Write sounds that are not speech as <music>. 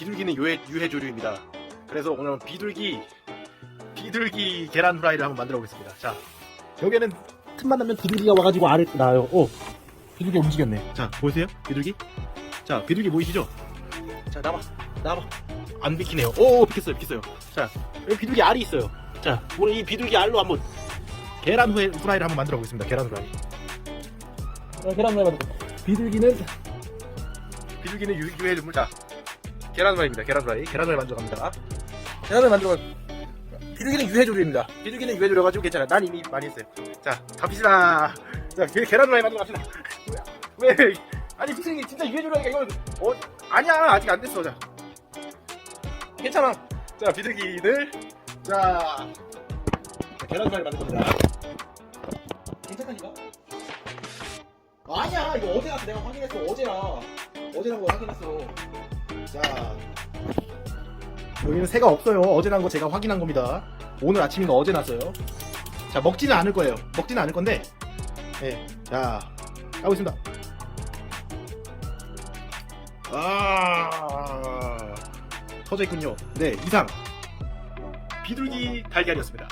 비둘기는 유해, 유해 조류입니다. 그래서 오늘은 비둘기, 비둘기 계란 후라이를 한번 만들어 보겠습니다. 자, 여기에는 틈만 나면 비둘기가 와가지고 알을 낳아요. 오, 비둘기 움직였네. 자, 보이세요? 비둘기? 자, 비둘기 보이시죠? 자, 나와, 나와. 안 비키네요. 오, 비켰어요, 비켰어요. 자, 여기 비둘기 알이 있어요. 자, 오늘 이 비둘기 알로 한번 계란 후에, 후라이를 한번 만들어 보겠습니다. 계란 후라이. 자, 계란 후라이 만들어. 비둘기는 비둘기는 유, 유해 물자 계란 후라이입니다. 계란 후라이. 계란 후라이 만들어 갑니다. 계란 후라이 만들어. 비둘기는 유해 조류입니다. 비둘기는 유해 조류 가지고 괜찮아. 난 이미 많이 했어요. 자, 갑시다. 자, 계- 계란 후라이 만들어 갑시다. <laughs> 왜? 아니, 선생님 진짜 유해 조류니까 이거 어, 아니야. 아직 안 됐어. 자. 괜찮아. 자, 비둘기를 자, 자, 계란 후라이 만들 겁니다. 괜찮다니까? 아니야 이거 어제 나서 내가 확인했어 어제라 어제 난거 확인했어 자 여기는 새가 없어요. 어제 난 거 제가 확인한 겁니다. 오늘 아침인가 어제 났어요. 자 먹지는 않을 거예요. 먹지는 않을 건데. 네자 까고 있습니다. 아 터져 있군요. 네 이상. 비둘기 달걀이었습니다